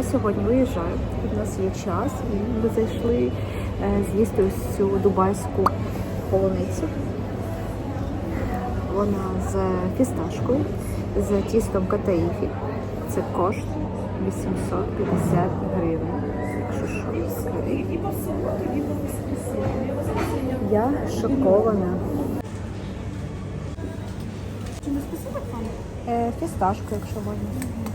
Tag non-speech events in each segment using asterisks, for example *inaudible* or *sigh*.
я сьогодні виїжджаю. У нас є час, і ми зайшли е, з'їсти ось цю дубайську полуницю. Вона з фісташкою, з тістом катаїфі. Це кошт 850 гривень. Якщо що. Я шокована. Е, фісташку, якщо можна.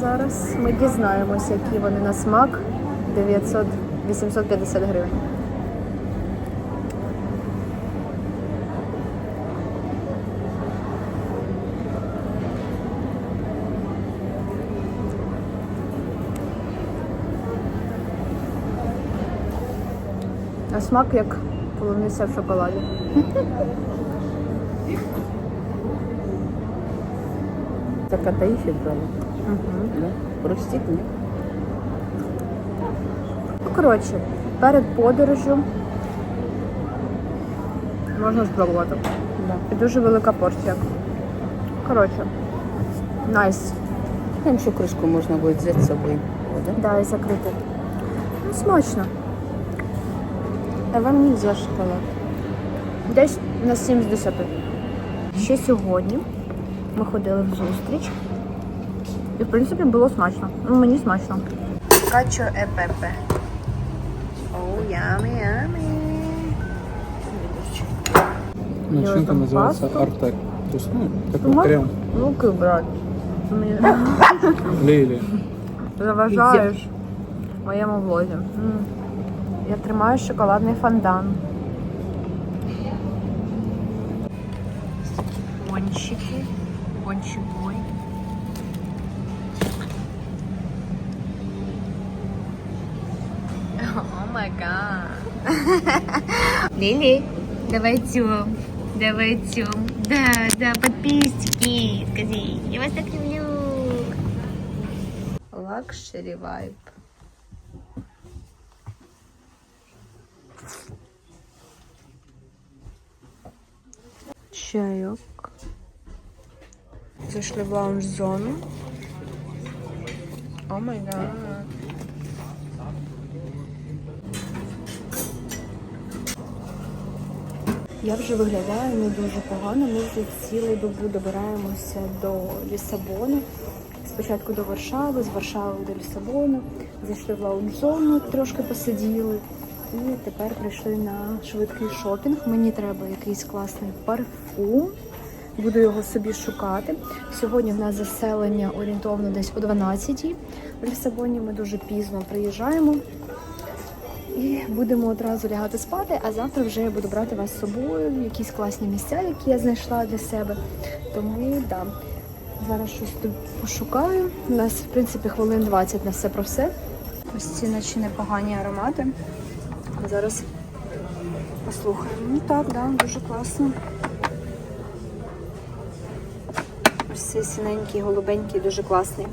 Зараз ми дізнаємося, які вони на смак. 900, 850 гривень. На смак як полуниця в шоколаді. Це катаїфі брали. Да? Простіть, ні? Ну, коротше, перед подорожю можна спробувати. Да. І дуже велика порція. Коротше, найс. Там що кришку можна буде взяти з собою. Да? Да, і закрити. Ну, смачно. А вам не за шоколад. Десь на 7 з 10. Ще сьогодні ми ходили в зустріч. І, в принципі, було смачно. Ну, мені смачно. Качо е пепе. Оу, ямі, ямі. Начинка там называется пасту. артек. То есть, ну, такой Мог- крем. Луки, брат. Ти мені Лейли. заважаєш в моєму влозі. М. Я тримаю шоколадний фондан. Пончики. Пончикой. Гад. *laughs* Лили, давай тюм. Давай тюм. Да, да, подписчики. Скажи, я вас так люблю. Лакшери вайб. Чайок. Зайшли в лаунж-зону. О май гад. Я вже виглядаю не дуже погано. Ми вже цілу добу добираємося до Лісабону. Спочатку до Варшави, з Варшави до Лісабону. Зайшли в лаунж-зону, трошки посиділи. І тепер прийшли на швидкий шопінг. Мені треба якийсь класний парфум. Буду його собі шукати. Сьогодні в нас заселення орієнтовно десь о 12-й. В Лісабоні ми дуже пізно приїжджаємо. І будемо одразу лягати спати, а завтра вже я буду брати вас з собою в якісь класні місця, які я знайшла для себе. Тому да, зараз щось тут пошукаю. У нас, в принципі, хвилин 20 на все про все. Ось ці наче непогані аромати. Зараз послухаємо. Ну так, да, дуже класно. Ось цей синенький, голубенький, дуже класний.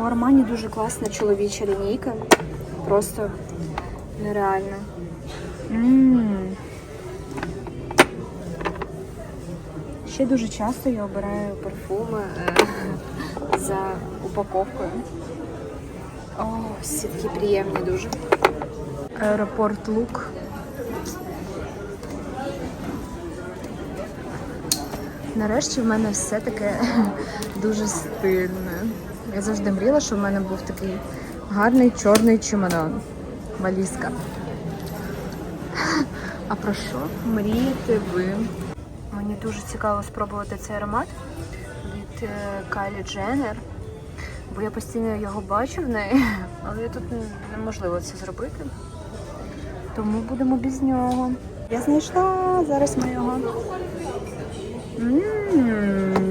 У Армані дуже класна чоловіча лінійка. Просто нереально. М. Ще дуже часто я обираю парфуми е, за упаковкою. О, всі такі приємні дуже. Аеропорт Лук. Нарешті в мене все таке *laughs* дуже стильне. Я завжди мріяла, що в мене був такий гарний чорний чемодан. Валізка. А про що мрієте ви? Мені дуже цікаво спробувати цей аромат від Кайлі Дженнер. Бо я постійно його бачу в неї, *laughs* але тут неможливо це зробити. Тому будемо без нього. Я знайшла, зараз ми його. М.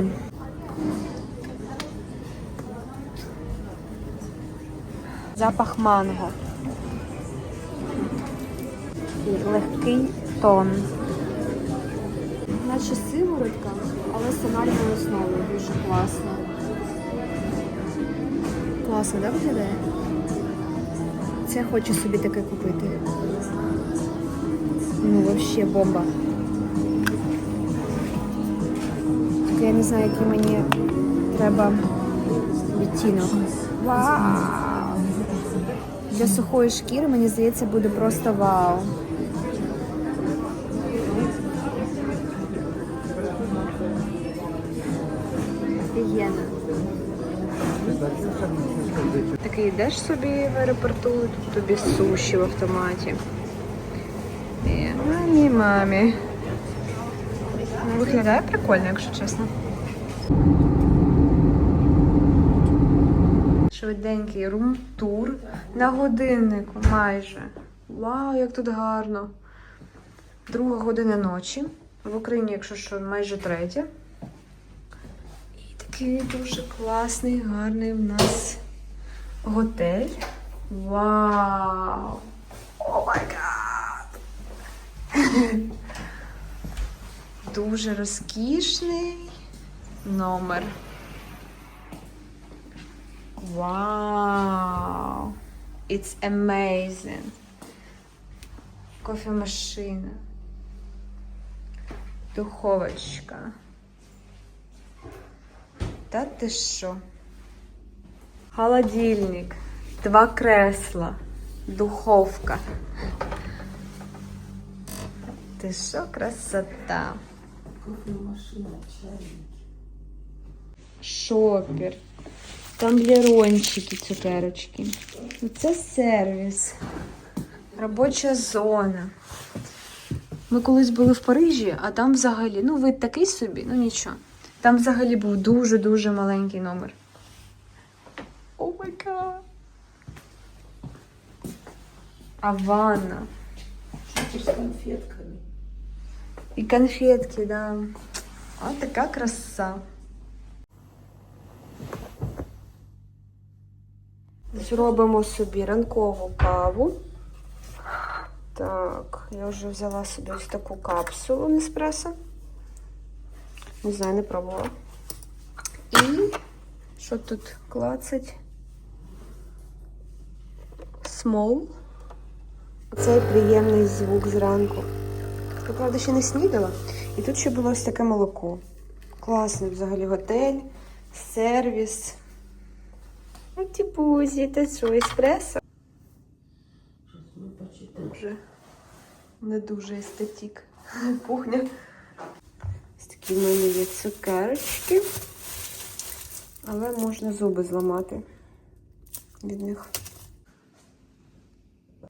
Запах манго. І легкий тон. Наче сиворотка, але з тональною основою. Дуже класно. Класно, так виглядає? Це хочу собі таке купити. Ну, взагалі бомба. Я не знаю, який мені треба відтінок. Вау! Для сухої шкіри, мені здається, буде просто вау. Офігенно. Такий йдеш собі в аеропорту, тут тобі суші в автоматі. Мамі, мамі. Ну, Виглядає прикольно, якщо чесно. Швиденький рум-тур на годиннику майже. Вау, як тут гарно. Друга година ночі. В Україні, якщо що, майже третя. І такий дуже класний, гарний в нас готель. Вау! О май гад! *laughs* Дуже розкішний номер. Вау! It's amazing. Кофемашина. Духовочка. Та ти що? Холодильник, два кресла, духовка. Ти що, красота? Шопер. Тамблерончики, цукерочки. Це сервіс. Робоча зона. Ми колись були в Парижі, а там взагалі, ну, вид такий собі, ну нічого. Там взагалі був дуже-дуже маленький номер. О май гад. А ванна. С конфетками. І конфетки, да. А така краса. Зробимо собі ранкову каву. Так, я вже взяла собі ось таку капсулу Неспресо. Не знаю, не пробувала. І що тут клацать? Смол. Оцей приємний звук зранку. Я, правда, ще не снідала. І тут ще було ось таке молоко. Класний взагалі готель, сервіс. Типу, та що, еспресо. Дуже не дуже естетик. *laughs* Кухня. Ось такі в мене є цукерочки. Але можна зуби зламати від них.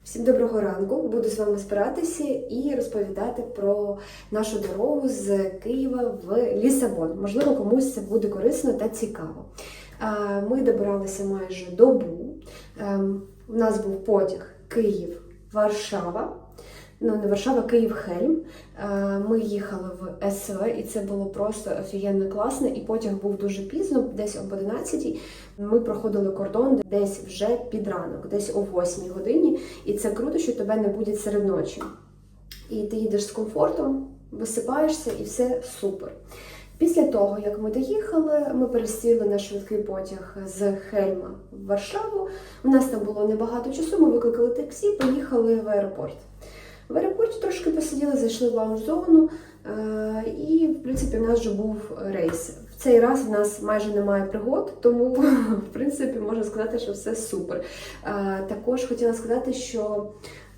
Всім доброго ранку. Буду з вами збиратися і розповідати про нашу дорогу з Києва в Лісабон. Можливо, комусь це буде корисно та цікаво. Е, Ми добиралися майже добу. Ем, У нас був потяг Київ-Варшава. Ну, не Варшава, Київ-Хельм. Е, Ми їхали в СВ, і це було просто офігенно класно. І потяг був дуже пізно, десь об 11-й. Ми проходили кордон десь вже під ранок, десь о 8-й годині. І це круто, що тебе не буде серед ночі. І ти їдеш з комфортом, висипаєшся, і все супер. Після того, як ми доїхали, ми пересіли на швидкий потяг з Хельма в Варшаву. У нас там було небагато часу. Ми викликали таксі, поїхали в аеропорт. В аеропорті трошки посиділи, зайшли в лаунж-зону, е, і, в принципі, в нас вже був рейс. В цей раз в нас майже немає пригод, тому, *laughs* в принципі, можна сказати, що все супер. Е, Також хотіла сказати, що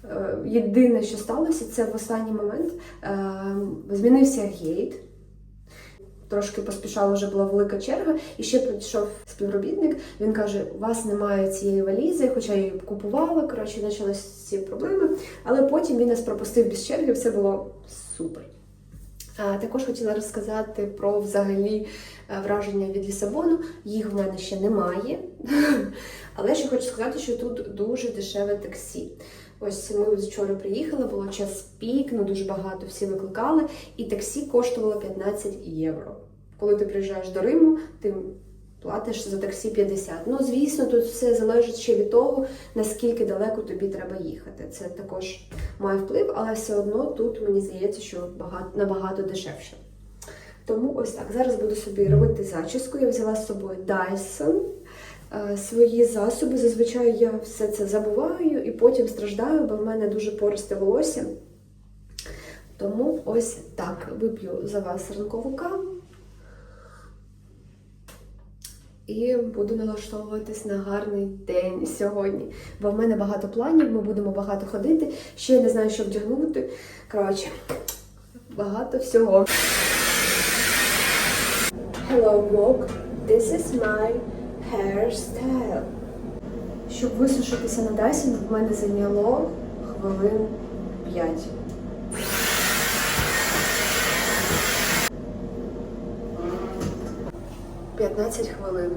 е, єдине, що сталося, це в останній момент змінився гейт. Трошки поспішала, вже була велика черга, і ще прийшов співробітник. Він каже: у вас немає цієї валізи, хоча я її купувала. Коротше, почалися ці проблеми. Але потім він нас пропустив без черги, все було супер. А, також хотіла розказати про взагалі е, враження від Лісабону. Їх в мене ще немає. *laughs* Але ще хочу сказати, що тут дуже дешеве таксі. Ось ми вчора приїхали, було час пік, ну дуже багато всі викликали, і таксі коштувало 15 євро. Коли ти приїжджаєш до Риму, ти платиш за таксі 50. Ну, звісно, тут все залежить ще від того, наскільки далеко тобі треба їхати. Це також має вплив, але все одно тут мені здається, що багато, набагато дешевше. Тому ось так. Зараз буду собі робити зачіску. Я взяла з собою Dyson. Е, Свої засоби. Зазвичай я все це забуваю і потім страждаю, бо в мене дуже пористе волосся. Тому ось так вип'ю за вас ранкову каву. і буду налаштовуватись на гарний день сьогодні. Бо в мене багато планів, ми будемо багато ходити. Ще я не знаю, що вдягнути. Коротше, багато всього. Hello, vlog. This is my hairstyle. Щоб висушитися на Dyson, в мене зайняло хвилин 5. П'ятнадцять хвилин.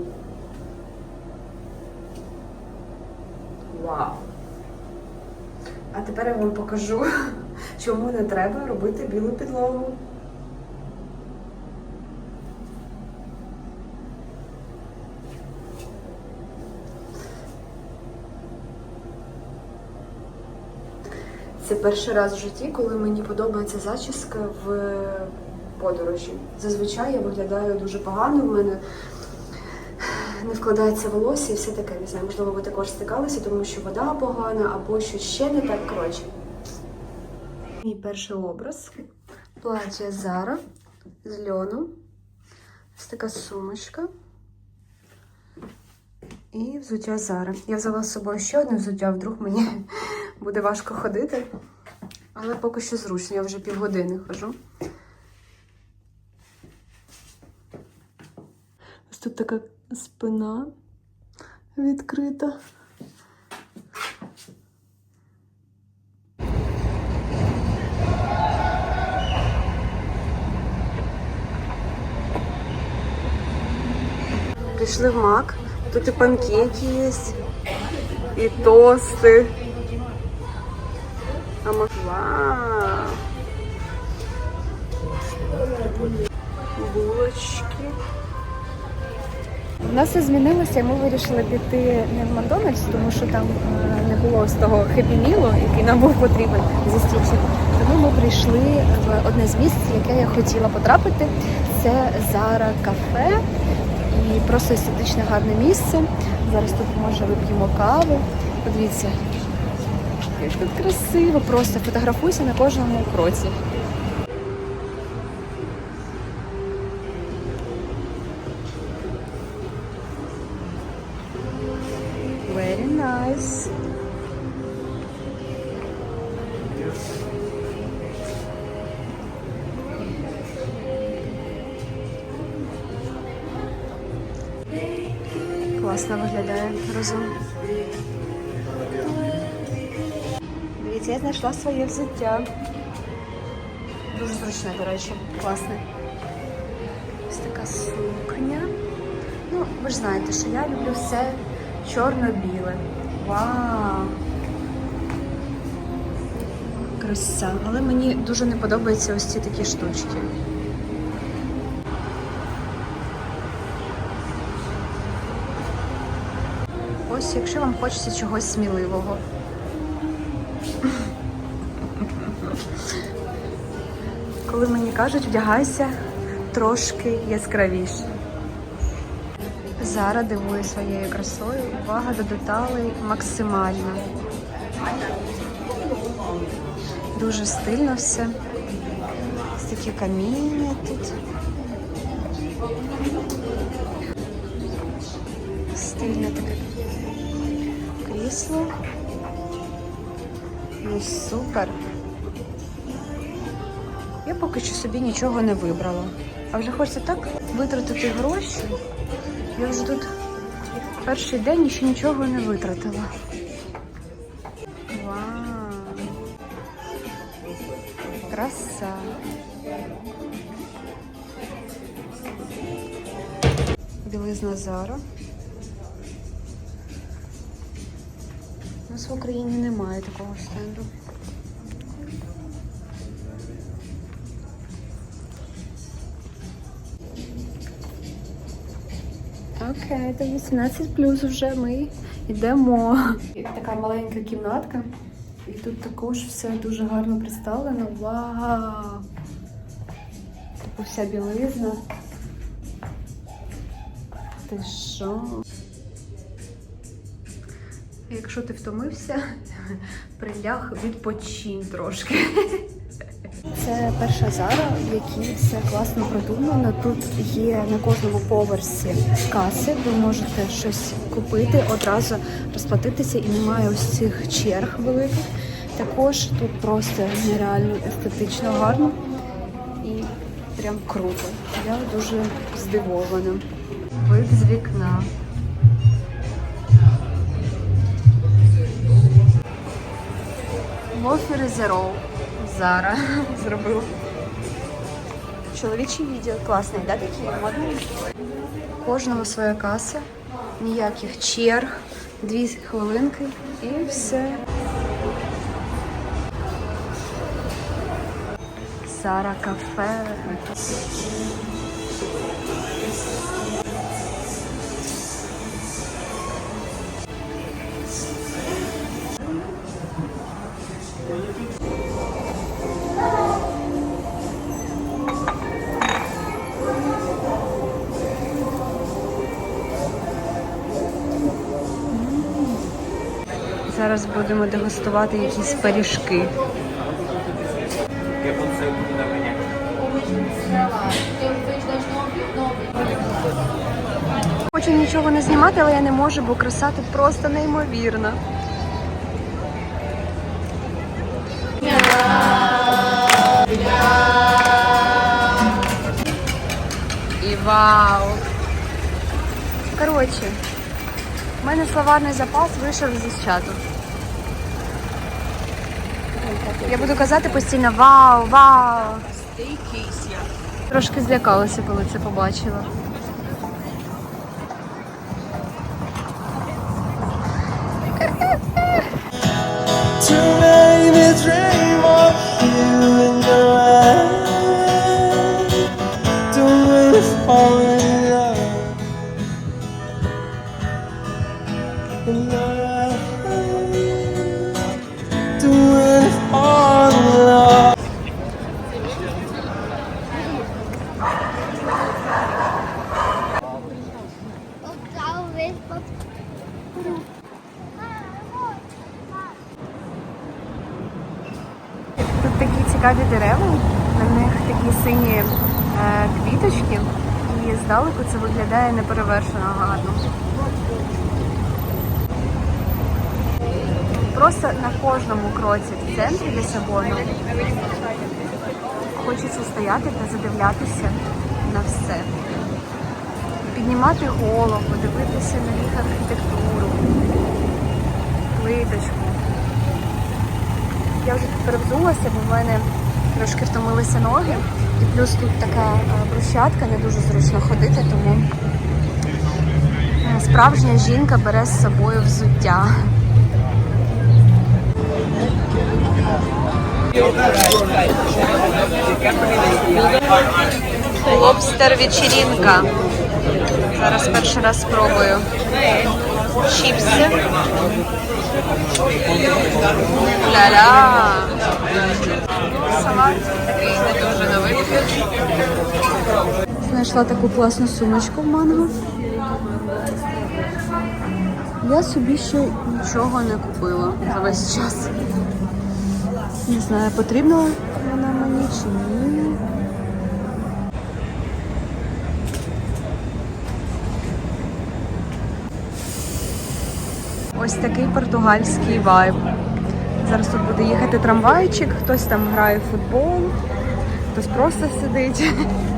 Вау! А тепер я вам покажу, *laughs* чому не треба робити білу підлогу. Це перший раз в житті, коли мені подобається зачіска в подорожі. Зазвичай я виглядаю дуже погано, в мене не вкладається волосся і все таке. Не знаю, можливо, ви також стикалися, тому що вода погана або щось ще не так. Коротше. Мій перший образ. Плаття Зара з льону. Ось така сумочка. І взуття Зара. Я взяла з собою ще одне взуття, вдруг мені буде важко ходити. Але поки що зручно, я вже півгодини хожу. Ось тут така спина відкрита. Прийшли в Мак. Тут і панкейки є, і тости. Ма- Вау! Булочки. У нас все змінилося, і ми вирішили піти не в Макдональдс, тому що там е, не було з того хеппі-мілу, який нам був потрібен зі стічем. Тому ми прийшли в одне з місць, яке я хотіла потрапити. Це Зара кафе і просто естетичне гарне місце. Зараз тут може вип'ємо каву. Подивіться, як тут красиво, просто фотографуйся на кожному кроці. Very nice. Класно виглядає разом. Дивіться, я знайшла своє взуття. Дуже зручне, до речі, класне. Ось така сукня. Ну, ви ж знаєте, що я люблю все чорно-біле. Вау! Краса. Але мені дуже не подобаються ось ці такі штучки. Ось, якщо вам хочеться чогось сміливого. Коли мені кажуть, вдягайся трошки яскравіше. Зара дивує своєю красою. Увага до деталей максимальна. Дуже стильно все. Ось каміння тут. Стильне таке крісло. Ну супер. Я поки що собі нічого не вибрала. А вже хочеться так витратити гроші. Я вже тут перший день ще нічого не витратила. Вау! Краса! Білизна Зара. У нас в Україні немає такого стенду. Окей, до 18 плюс вже ми йдемо. Така маленька кімнатка. І тут також все дуже гарно представлено. Вау! Типу вся білизна. Ти що? Якщо ти втомився, *laughs* приляг відпочинь трошки. Це перша зара, в якій все класно продумано. Тут є на кожному поверсі каси. Ви можете щось купити, одразу розплатитися і немає ось цих черг великих. Також тут просто нереально естетично гарно і прям круто. Я дуже здивована. Вид з вікна. Вофери Zero. Зара *laughs* зробила. Чоловічий відділ класний, да, такий модний? Кожного своя каса, ніяких черг, дві хвилинки і все. Сара кафе. Будемо дегустувати якісь пиріжки. Хочу нічого не знімати, але я не можу, бо краса тут просто неймовірна. І вау! Коротше, у мене словарний запас вийшов зі чату. Я буду казати постійно вау, вау. Трошки злякалася, коли це побачила. Цікаві дерева, на них такі сині е, квіточки, і здалеку це виглядає неперевершено гарно. Просто на кожному кроці в центрі Лісабону хочеться стояти та задивлятися на все. Піднімати голову, дивитися на їх архітектуру, плиточку. Я вже перевзулася, бо в мене трошки втомилися ноги. І плюс тут така е, брусчатка, не дуже зручно ходити, тому е, справжня жінка бере з собою взуття. Лобстер вечеринка. Зараз перший раз спробую. Чіпси. Ля-ля. Салат такий дуже на вигляд. Знайшла таку класну сумочку в манго. Я собі ще нічого не купила за весь час. Не знаю, потрібна вона мені чи ні. Ось такий португальський вайб. Зараз тут буде їхати трамвайчик, хтось там грає в футбол, хтось просто сидить,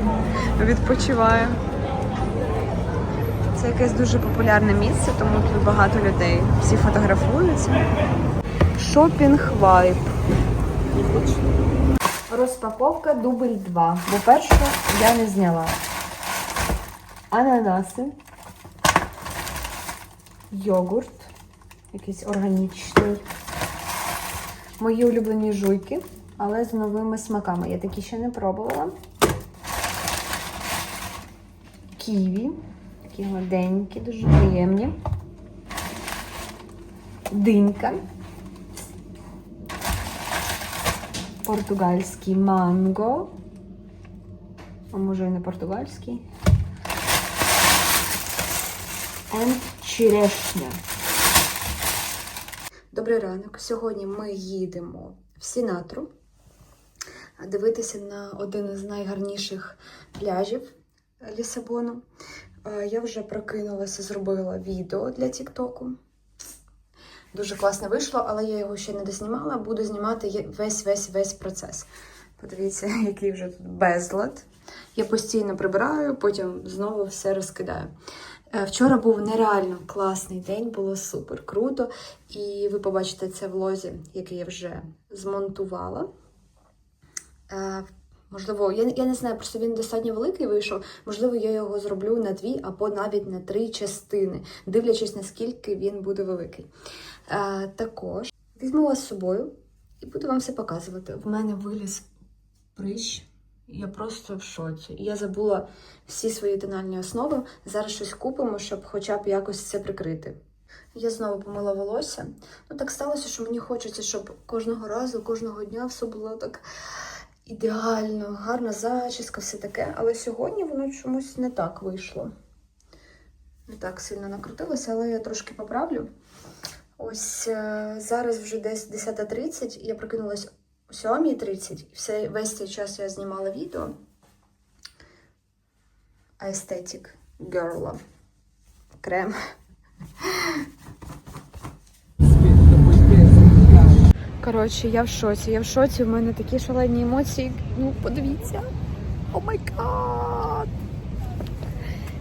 *laughs* відпочиває. Це якесь дуже популярне місце, тому тут багато людей. Всі фотографуються. Шопінг вайб. Розпаковка дубль 2. Бо першу я не зняла. Ананаси. Йогурт. Якийсь органічний. Мої улюблені жуйки, але з новими смаками. Я такі ще не пробувала. Ківі. Такі гладенькі, дуже приємні. Динька. Португальський манго. А може і не португальський. And черешня. Добрий ранок. Сьогодні ми їдемо в Сінатру. дивитися на один із найгарніших пляжів Лісабону. Я вже прокинулася, зробила відео для Тіктоку. Дуже класно вийшло, але я його ще не дознімала. Буду знімати весь весь весь процес. Подивіться, *laughs* який вже тут безлад. Я постійно прибираю, потім знову все розкидаю. Е, Вчора був нереально класний день, було супер круто. І ви побачите це в лозі, який я вже змонтувала. Е, Можливо, я, я не знаю, просто він достатньо великий вийшов. Можливо, я його зроблю на дві або навіть на три частини, дивлячись, наскільки він буде великий. Е, також візьму вас з собою і буду вам все показувати. В мене виліз прищ. Я просто в шоці. Я забула всі свої тональні основи. Зараз щось купимо, щоб хоча б якось це прикрити. Я знову помила волосся. Ну так сталося, що мені хочеться, щоб кожного разу, кожного дня все було так ідеально, гарна зачіска, все таке. Але сьогодні воно чомусь не так вийшло. Не так сильно накрутилося, але я трошки поправлю. Ось е, зараз вже десь 10.30, я прокинулась 7.30, і все, весь цей час я знімала відео. Aesthetic Girl. Крем. Коротше, я в шоці. Я в шоці, в мене такі шалені емоції. Ну, подивіться. О май гад!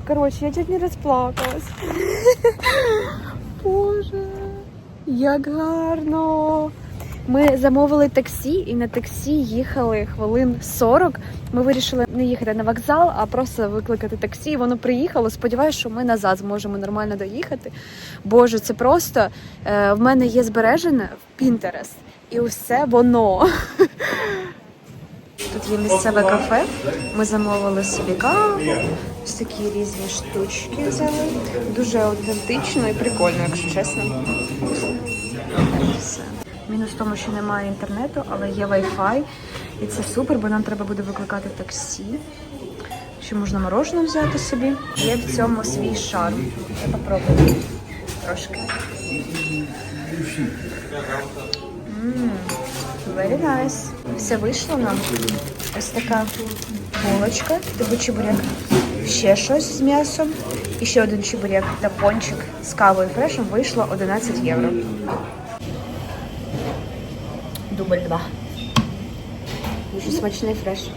Коротше, я чуть не розплакалась. *laughs* Боже, як гарно! Ми замовили таксі і на таксі їхали хвилин 40. Ми вирішили не їхати на вокзал, а просто викликати таксі. Воно приїхало. Сподіваюся, що ми назад зможемо нормально доїхати. Боже, це просто е, в мене є збережене в Pinterest. І усе воно. *laughs* Тут є місцеве кафе. Ми замовили собі каву. Ось такі різні штучки взяли. Дуже аутентично і прикольно, якщо чесно. Мінус в тому, що немає інтернету, але є Wi-Fi. І це супер, бо нам треба буде викликати таксі. Ще можна мороженое взяти собі. Є в цьому свій шарм. Я попробую трошки. Very nice. Все вийшло нам. Ось така булочка, типу чебурек. Ще щось з м'ясом. І ще один чебурек та пончик з кавою фрешем вийшло 11 євро. Дубль 2. Дуже смачний фреш.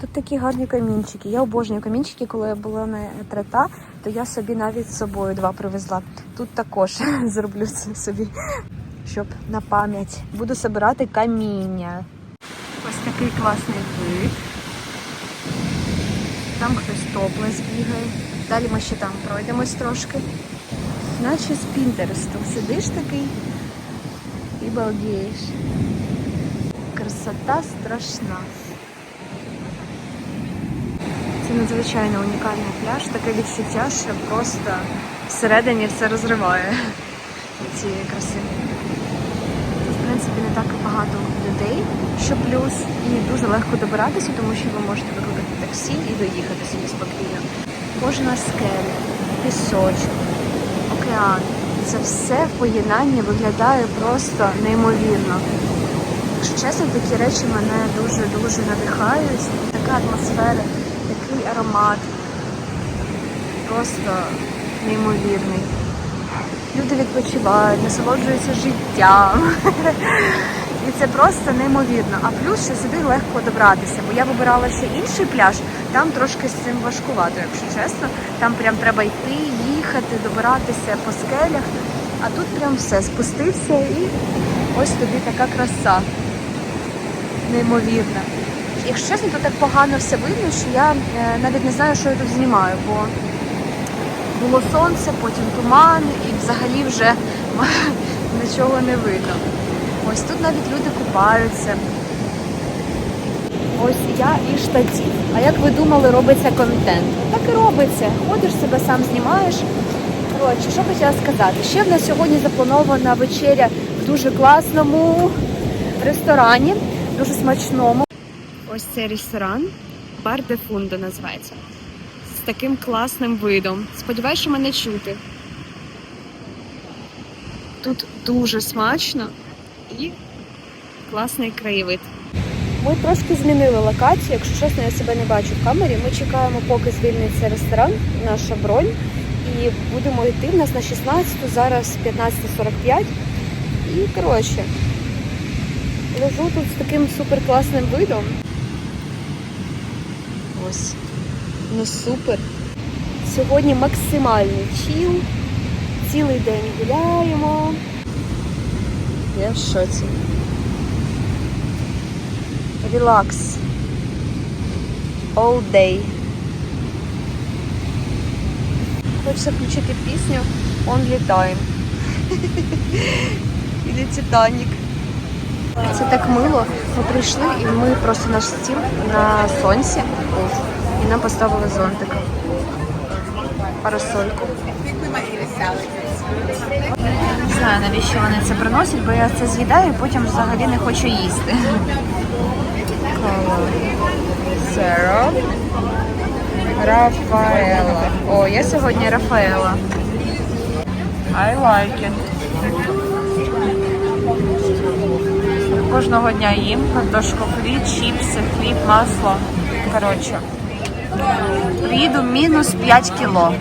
Тут такі гарні камінчики. Я обожнюю камінчики, коли я була на трета, то я собі навіть з собою два привезла. Тут також *laughs* зроблю це собі, щоб на пам'ять. Буду збирати каміння. Ось такий класний вид. Там хтось топлес бігає. Далі ми ще там пройдемось трошки. Наче з Пінтересту. Сидиш такий і балдієш. Красота страшна. Це надзвичайно унікальний пляж, таке відчуття, що просто всередині все розриває цієї краси. Принципі, не так багато людей, що плюс, і дуже легко добиратися, тому що ви можете викликати таксі і доїхати собі спокійно. Кожна скеля, пісочок, океан. Це все в поєднанні виглядає просто неймовірно. Якщо чесно, такі речі мене дуже-дуже надихають. Така атмосфера, такий аромат. Просто неймовірний. Люди відпочивають, насолоджуються життям. *laughs* І це просто неймовірно. А плюс, що сюди легко добратися. Бо я вибирала ще інший пляж, там трошки з цим важкувато, якщо чесно. Там прям треба йти, їхати, добиратися по скелях. А тут прям все, спустився і ось тобі така краса. Неймовірна. Якщо чесно, то так погано все видно, що я е, навіть не знаю, що я тут знімаю, бо було сонце, потім туман, і взагалі вже *laughs* нічого не видно. Ось тут навіть люди купаються. Ось я і штатів. А як ви думали, робиться контент? Так і робиться. Ходиш себе сам знімаєш. Коротше, що хотіла сказати? Ще в нас сьогодні запланована вечеря в дуже класному ресторані. дуже смачному. Ось цей ресторан Бар де Фундо називається. Таким класним видом. Сподіваюсь, що мене чути. Тут дуже смачно і класний краєвид. Ми трошки змінили локацію. Якщо чесно, я себе не бачу в камері. Ми чекаємо, поки звільниться ресторан, наша бронь. І будемо йти. У нас на 16, зараз 15.45. І коротше, лежу тут з таким супер класним видом. Ось. Ну супер. Сьогодні максимальний чіл. Цілий день гуляємо. Я в шоці. Релакс. All day. Хочеться включити пісню Only Time. *laughs* Или Титанік. Це так мило. Ми прийшли і ми просто наш стіл на сонці. І нам поставили зонтик. Парасольку. Не знаю, навіщо вони це приносять, бо я це з'їдаю і потім взагалі не хочу їсти. Сироп. Рафаела. О, я сьогодні Рафаела. I like it. Кожного дня їм картошку фрі, чіпси, хліб, масло. Коротше. Приїду мінус 5 кіло.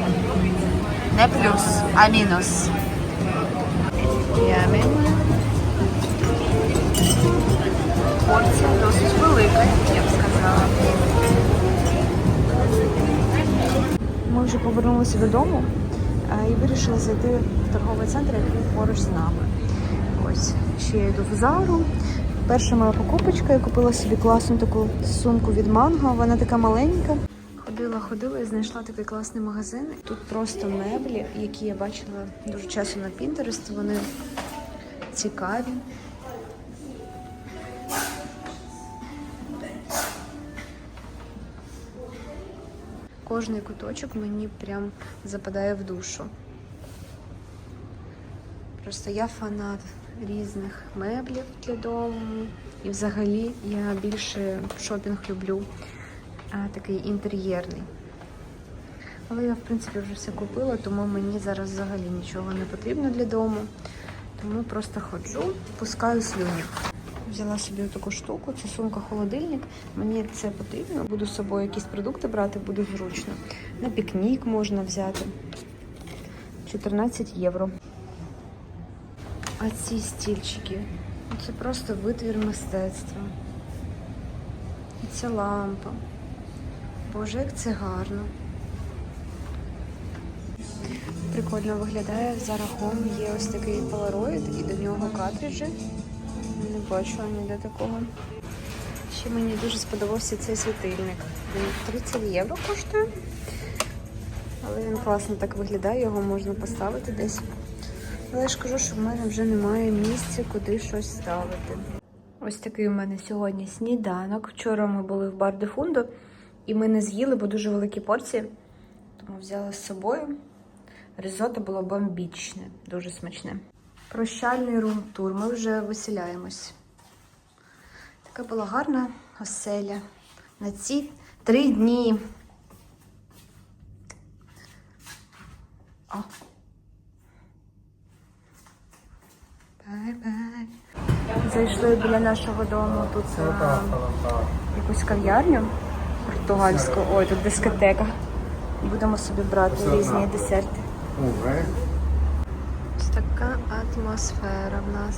Не плюс, а мінус. Порція досить велика, я б сказала. Ми вже повернулися додому і вирішили зайти в торговий центр, який поруч з нами. Ось, ще я йду в Зару. Перша моя покупочка, я купила собі класну таку сумку від манго. Вона така маленька. Ходила, і знайшла такий класний магазин. Тут просто меблі, які я бачила дуже часто на Pinterest. Вони цікаві. Кожний куточок мені прям западає в душу. Просто я фанат різних меблів для дому. І взагалі я більше шопінг люблю а, такий інтер'єрний. Але я, в принципі, вже все купила, тому мені зараз взагалі нічого не потрібно для дому. Тому просто ходжу, пускаю слюні. Взяла собі таку штуку, це сумка-холодильник. Мені це потрібно. Буду з собою якісь продукти брати, буде зручно. На пікнік можна взяти. 14 євро. А ці стільчики це просто витвір мистецтва. І ця лампа. Боже, як це гарно. Прикольно виглядає. За рахом є ось такий полароїд і до нього картриджі. Не бачила ніде такого. Ще мені дуже сподобався цей світильник. Він 30 євро коштує. Але він класно так виглядає, його можна поставити десь. Але я ж кажу, що в мене вже немає місця, куди щось ставити. Ось такий у мене сьогодні сніданок. Вчора ми були в бар де Фундо, і ми не з'їли, бо дуже великі порції. Тому взяла з собою. Ризотто було бомбічне, дуже смачне. Прощальний рум-тур. Ми вже виселяємось. Така була гарна оселя на ці три дні. О. Бай-бай. Зайшли біля нашого дому тут на якусь кав'ярню португальську. Ой, тут дискотека. Будемо собі брати різні десерти. Ось така атмосфера в нас.